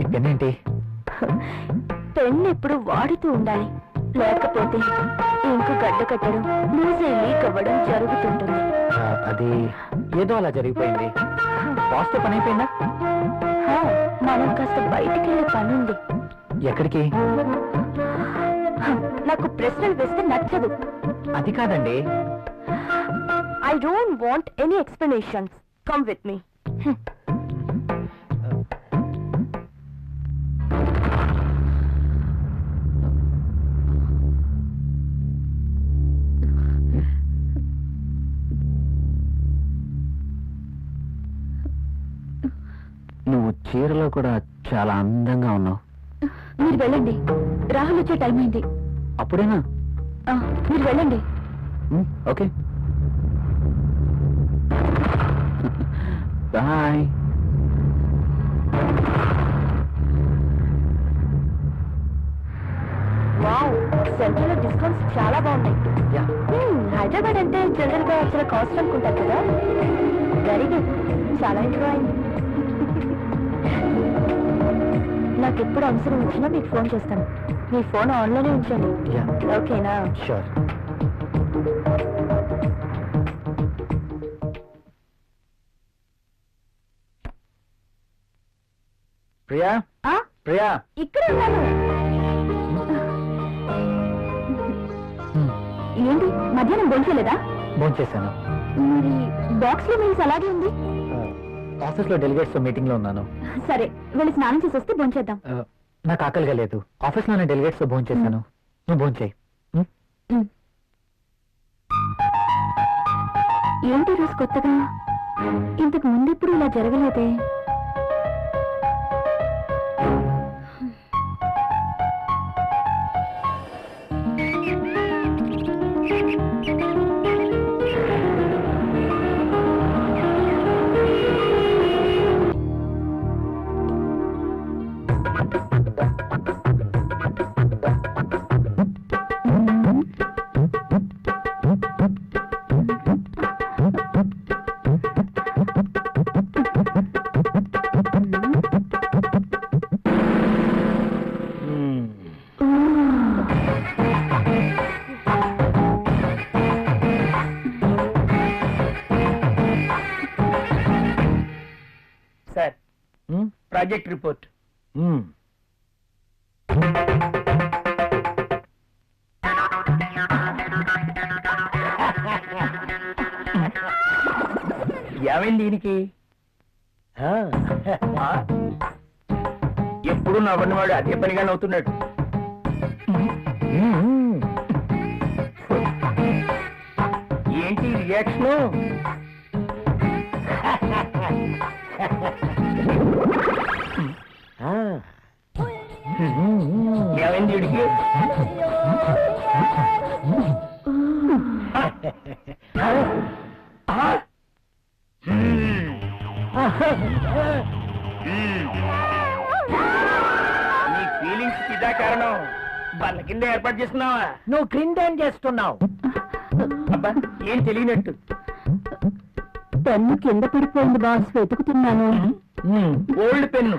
ఈ పెన్ ఏంటి పెన్ ఎప్పుడు వాడుతూ ఉండాలి. లేకపోతే ఇంకు గడ్డ కట్టడం లూజ్ అయి లీక్ అవ్వడం జరుగుతుంటుంది. అది ఏదో అలా జరిగిపోయింది. బాస్తో పని అయిపోయిందా? మనం కాస్త బయటికి వెళ్ళే పని ఉంది. ఎక్కడికి? నాకు ప్రశ్నలు వేస్తే నచ్చదు. అది కాదండి. I don't want any explanations come with me చీరలో కూడా చాలా అందంగా ఉన్నావు. మీరు వెళ్ళండి. రాహుల్ వచ్చే టైం అయింది. అప్పుడేనా? మీరు వెళ్ళండి. Okay. Bye. Wow central discounts చాలా బాగున్నాయి. యా. హైదరాబాద్ అంటే జనరల్గా చాలా కాస్ట్ అనుకుంటారు కదా. Very good. చాలా ఎంజాయ్ అయింది. నాకు ఎప్పుడు అవసరం వచ్చినా మీకు ఫోన్ చేస్తాను. మీ ఫోన్ ఆన్లోనే ఉంచండి. ఓకేనా? షూర్ ప్రియా? ప్రియా? ఇక్కడ ఉన్నాను. ఏంటి? మధ్యాహ్నం భోంచలేదా భోంచేశాను. మరి బాక్స్లో మీల్స్ అలాగే ఉంది? ఆఫీస్లో డెలిగేట్స్ మీటింగ్లో ఉన్నాను. సరే వెళ్ళి స్నానం చేసి వస్తే భోంచేద్దాం. నాకు ఆకలిగా లేదు. ఆఫీస్లోనే డెలిగేట్స్తో భోంచేశాను నువ్వు భోంచేయి. ఏంటి రోజు కొత్తగా? ఇంతకు ముందెప్పుడు ఇలా జరగలేదే? Project report. ఏమైంది దీనికి? ఎప్పుడు నవ్వనివాడు అదే పనిగా నవ్వుతున్నాడు. ఏంటి రియాక్షన్ నీ ఫీలింగ్స్ ఇదా కారణం? బల్ల కింద ఏర్పాటు చేసుకున్నావా నువ్వు క్రింద ఏం చేస్తున్నావు. అబ్బా ఏం తెలియనట్టు. పెన్ను కింద పడిపోయింది బాస్ వెతుకుతున్నాను. Old pen.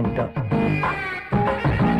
ント。